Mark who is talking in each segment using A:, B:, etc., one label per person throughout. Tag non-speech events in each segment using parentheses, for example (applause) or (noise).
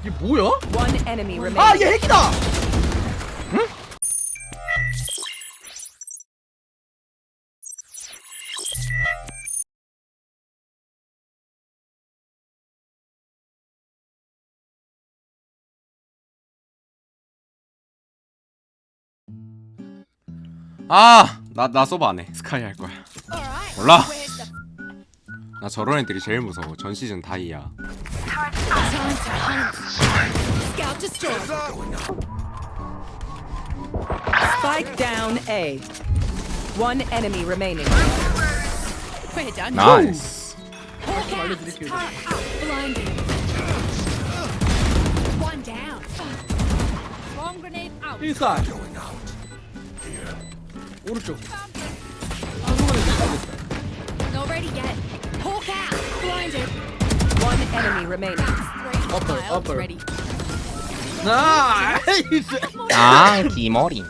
A: 이게 뭐야?
B: One enemy remaining.
A: 아, 얘 핵이다.
C: 아, 나 나 서버 안 해. 스카이 할 거야. 몰라. 나 저런 애들이 제일 무서워. 전 시즌 다이야.
D: Scout destroyed.
B: Spike down A. One enemy remaining.
D: We're done.
C: 나이스.
D: Hawk out.
A: 알려드릴게요.
D: Blinded. One down. Bomb grenade out.
A: 인사이드. 오른쪽.
D: Not ready yet. Hawk out. Blinded.
B: Enemy remaining.
A: Upper, upper.
D: ready.
A: 나이스. (laughs)
C: 아, 기머리.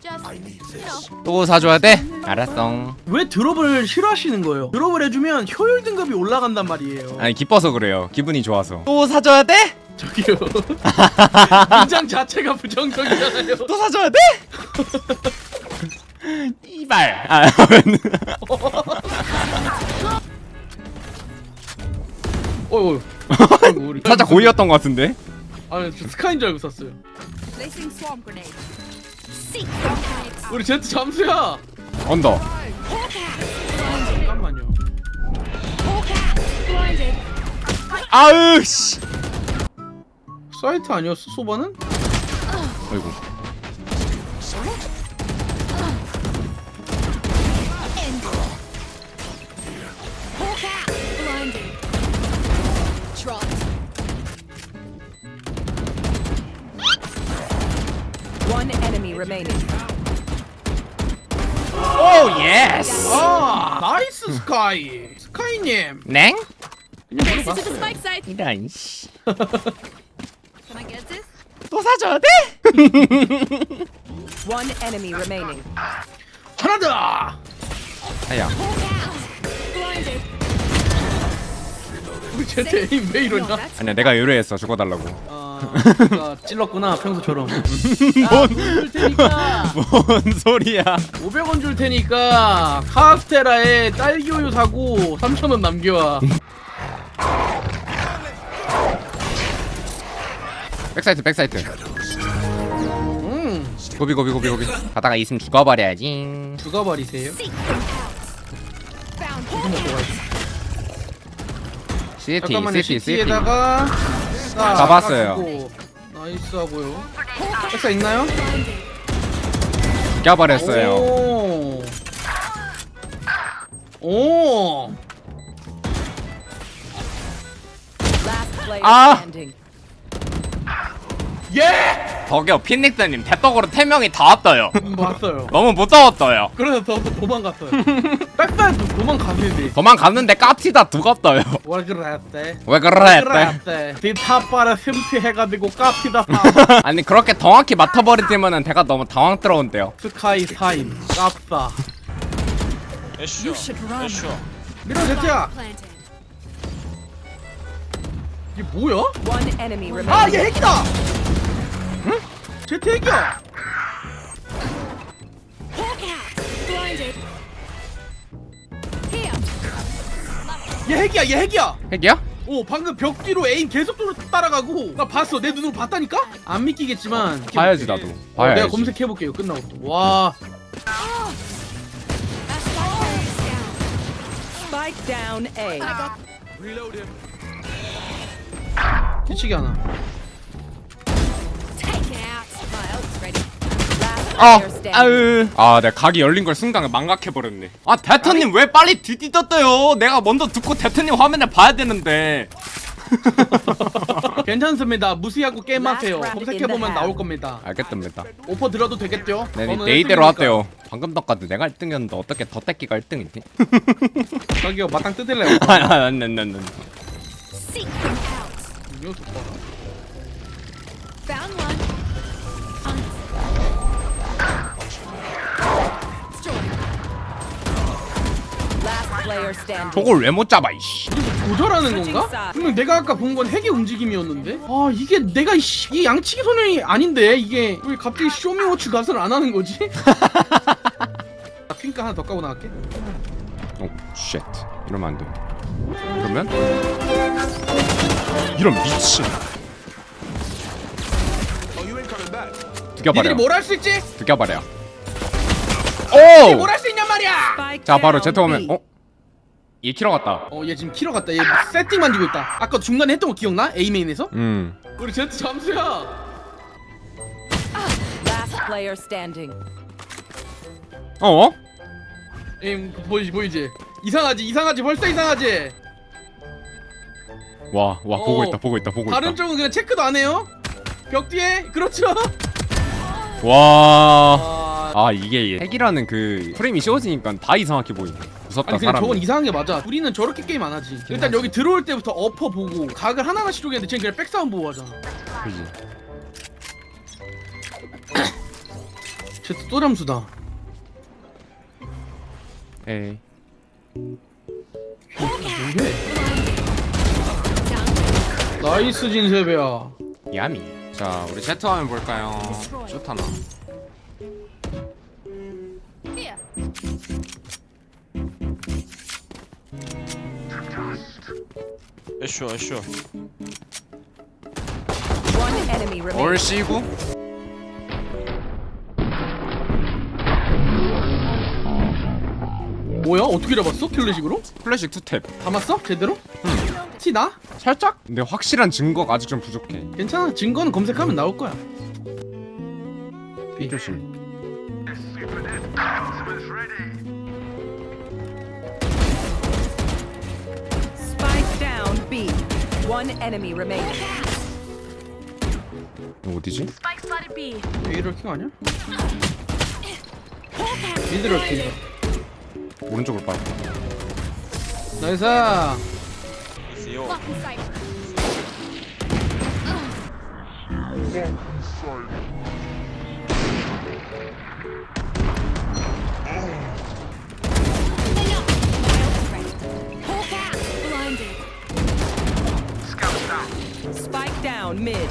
D: Just, you know.
C: 또 사줘야 돼? 알았어.
A: 왜 드롭을 싫어하시는 거예요? 드롭을 해주면 효율 등급이 올라간단 말이에요.
C: 아니 기뻐서 그래요. 기분이 좋아서. 또 사줘야 돼?
A: 저기요. (laughs) 문장 자체가 부정적이잖아요.
C: 또 사줘야 돼? (laughs) 이발. 아,
A: 어이, 우리
C: 살짝 고의였던 것 같은데.
A: 아니 저 스카인 줄 알고 샀어요.
D: Placing swarm grenade. Seek swarm grenade out.
A: 우리 제트 잠수야.
C: 언더.
D: Hawk out.
A: 잠깐만요.
D: Hawk out. Blinded.
C: 아으 씨.
A: 사이트 아니었어 소바는?
C: 아이고.
B: Remaining.
C: 오 예스.
A: 아 나이스 스카이. 스카이님.
C: 냉?
A: 그냥
D: Face it to the spike site.
C: 이런 씨.
D: Can I get this?
C: 또 사줘야 돼?
B: One enemy remaining.
A: 하나 더.
C: 아야.
D: Blinded.
A: 우리 제트 에임 왜 이러냐?
C: 아니야 내가 의뢰했어 죽어달라고.
A: 아, 내가 찔렀구나 평소처럼. (laughs) 야돈줄 테니까 (laughs)
C: 뭔 소리야?
A: 500원 줄 테니까 카스테라에 딸기 우유 사고 3,000원 남겨와.
C: 백사이트 백사이트.
A: 음,
C: 고비 고비 고비 고비. 가다가 있으면 죽어버려야지.
A: 죽어버리세요.
C: 시티
A: 잠깐만요.
C: 시티 시티.
A: CT에다가
C: 잡았어요.
A: 나이스 하고요. 백사 있나요?
C: 죽여버렸어요.
A: 오. 오.
B: Last player
C: Ah.
B: standing.
A: 예!
C: 저기요 핀닉스님 대떡으로 태명이 다 왔어요.
A: 음, 봤어요. (laughs)
C: 너무 무서웠어요.
A: 그래서 더, 더 도망갔어요. (laughs) 백사도 도망갔는데.
C: 도망갔는데 까티다 두갑어요.
A: 왜 그랬대?
C: 왜 그랬대?
A: 그랬대. 디타빠라 슴티해가지고 깝티다
C: 아니 그렇게 정확히 맡아버리지면은 제가 너무 당황스러운데요.
A: 스카이 사인 깝사.
D: You should run.
A: 밀어 제트야.
D: Planted.
A: 이게 뭐야?
B: One enemy remaining.
A: 아, 얘 핵이다.
D: Here.
A: 얘 핵이야. 얘 핵이야.
C: 핵이야?
A: 오 방금 벽 뒤로 에임 계속 돌- 따라가고 나 봤어 내 눈으로 봤다니까 안 믿기겠지만
C: 봐야지 나도.
A: 어,
C: 봐야지.
A: 내가 검색해 볼게요 끝나고 또. 와
D: spike down.
B: A.
A: 뒤치기 하나
C: 아,
B: player standing.
C: 아으. 아, 내가 각이 열린 걸 순간 망각해버렸네. 아, 대터님 왜 빨리 뒤뒤떴어요? 내가 먼저 듣고 대터님 화면을 봐야 되는데. (laughs)
A: 괜찮습니다 무시하고 게임하세요
B: Last round
A: 검색해 보면
B: in the
A: 나올 겁니다
C: 알겠습니다.
A: 오퍼 들어도 되겠죠?
C: 네,
A: 저는
C: 내 이대로
A: 1등이니까.
C: 왔대요. 방금 덕까지 내가 1등이었는데 어떻게 더 떼끼가 1등이지? (laughs)
A: 저기요 마땅 뜯을래요
C: 아, 아, 안, 안, 안, 안.
D: Out.
A: 이거 좋다
D: Found one.
C: 저걸 왜 못 잡아, 이씨.
A: 조절하는 건가? 분명 내가 아까 본 건 핵의 움직임이었는데 아 이게 내가 이씨, 이 양치기 소년이 아닌데 이게 왜 갑자기 쇼미워치 가서를 안 하는 거지? (laughs) 나 핑크 하나 더 까고 나갈게
C: 어, 쉣. 이러면 안 돼. 그러면 이런 미친. 죽여버려.
A: 니들이 뭘할 수 있지?
C: 죽여버려. 오!
A: 뭘 할 수 있냔 말이야
C: 자, 바로 제트 오면. 어? 얘 키러 갔다.
A: 어 얘 지금 키러 갔다 얘 세팅 만지고 있다 아까 중간에 했던 거 기억나? A메인에서?
C: 음.
A: 우리 제트 잠수야
B: Last player standing.
C: 어?
A: 에임 보이지 보이지 이상하지 이상하지 벌써 이상하지
C: 와, 와 보고
A: 어,
C: 있다. 보고 있다. 보고
A: 다른
C: 있다.
A: 쪽은 그냥 체크도 안 해요 벽 뒤에 그렇죠
C: 와.
A: 아,
C: 아, 이게 핵이라는 그 프레임이 씌워지니까 다 이상하게 보이네. 무섭다,
A: 아니 근데
C: 사람.
A: 저건 이상한 게 맞아 우리는 저렇게 게임 안 하지 일단 여기 들어올 때부터 어퍼 보고 각을 하나하나씩 쪼개는데 쟤는 그냥 백사운 보고 하잖아
C: 그지.
A: 제트 또 잠수다
C: 에이.
A: 나이스 진세배야
C: 야미. 자, 우리 제트 화면 볼까요? 좋다나.
E: 애쇼 애쇼
B: One enemy remaining.
C: 얼씨구?
A: 뭐야 어떻게 잡았어 킬레식으로?
C: 플래식 투탭.
A: 담았어 제대로? 티 나?
C: 살짝? 근데 확실한 증거가 아직 좀 부족해.
A: 괜찮아 증거는 검색하면 나올 거야
C: 삐 조심.
B: Down B. One enemy remaining.
C: 이거 어디지?
D: Spike spotted B.
A: A럴킹 아니야? 미드럴 킹
C: 오른쪽으로 빠.
A: 나이스
E: 이세요
B: Spike down mid.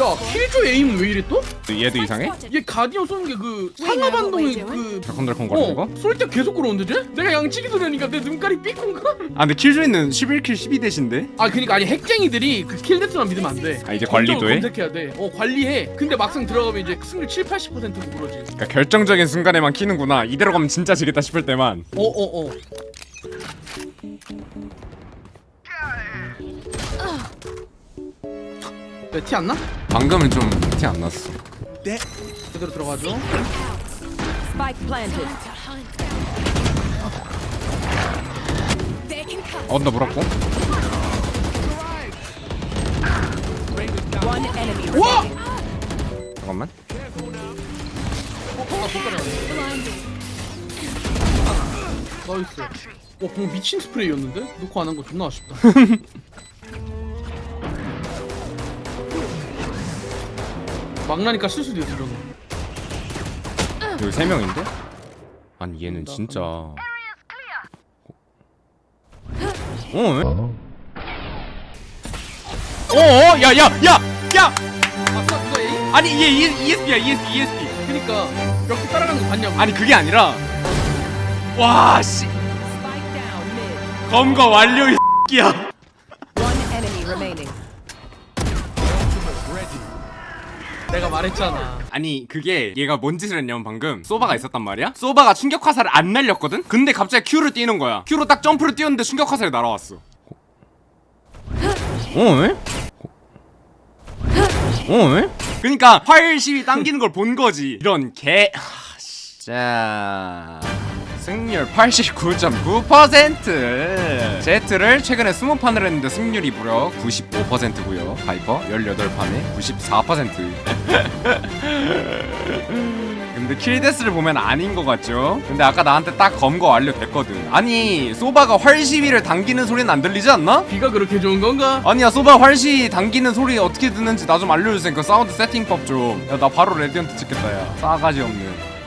A: 야 킬조 에임은 왜 이래 또?
C: 얘도 이상해?
A: 얘 가디언 쏘는 게 그 상하반동이 그
C: 달콤달콤 거리는 거?
A: 어, 쏠때 계속 끌어오는데 쟤? 내가 양치기 소리니까 내 눈깔이 삐꾼가?
C: 아 근데 킬조이는 11킬 12대신데?
A: 아 그니까 아니 핵쟁이들이 그 킬데스만 믿으면 안돼
C: 아, 이제 관리도 해?
A: 검색해야 돼어 관리해 근데 막상 들어가면 이제 승률 7, 80%고 그러지
C: 그러니까 결정적인 순간에만 키는구나 이대로 가면 진짜 지겠다 싶을 때만
A: 어어어 네, 티안 나?
C: 방금은 좀 티 안 났어
A: 제대로 들어가죠
B: Spike planted.
C: 어나 물었고
B: One enemy
A: 우와!
B: remaining.
C: 잠깐만.
A: 나이스 와 방금 미친 스프레이였는데? 놓고 안한 거 존나 아쉽다 (laughs) 막나니까 실수도 있어 저는
C: 여기 세 명인데? 아니 얘는 진짜 어? 어? 어? 야야 야 야! 야!
A: 아싸 그거 에이?
C: 아니 얘 ESP야 ESP ESP
A: 그니까 몇개 따라가는 거 봤냐고
C: 아니 그게 아니라 와씨
B: down mid.
C: 검거 완료 이 X야
B: One enemy remaining.
A: 내가 말했잖아
C: 아니 그게 얘가 뭔 짓을 했냐면 방금 소바가 있었단 말이야 소바가 충격 화살을 안 날렸거든? 근데 갑자기 Q를 뛰는 거야 Q로 딱 점프를 뛰었는데 충격 화살이 날아왔어 어? 왜? 어? 왜? 그니까 활시위 당기는 걸 본 거지 이런 개 하, 씨. 자 승률 89.9% 제트를 최근에 20판을 했는데 승률이 무려 95%고요. 바이퍼 18판에 94% (laughs) 근데 킬데스를 보면 아닌 것 같죠? 근데 아까 나한테 딱 검거 완료됐거든. 아니 소바가 활시위를 당기는 소리는 안 들리지 않나?
A: 비가 그렇게 좋은 건가?
C: 아니야 소바 활시 당기는 소리 어떻게 듣는지 나 좀 알려주세요. 그 사운드 세팅법 좀야 나 바로 레디언트 찍겠다 야. 싸가지 없는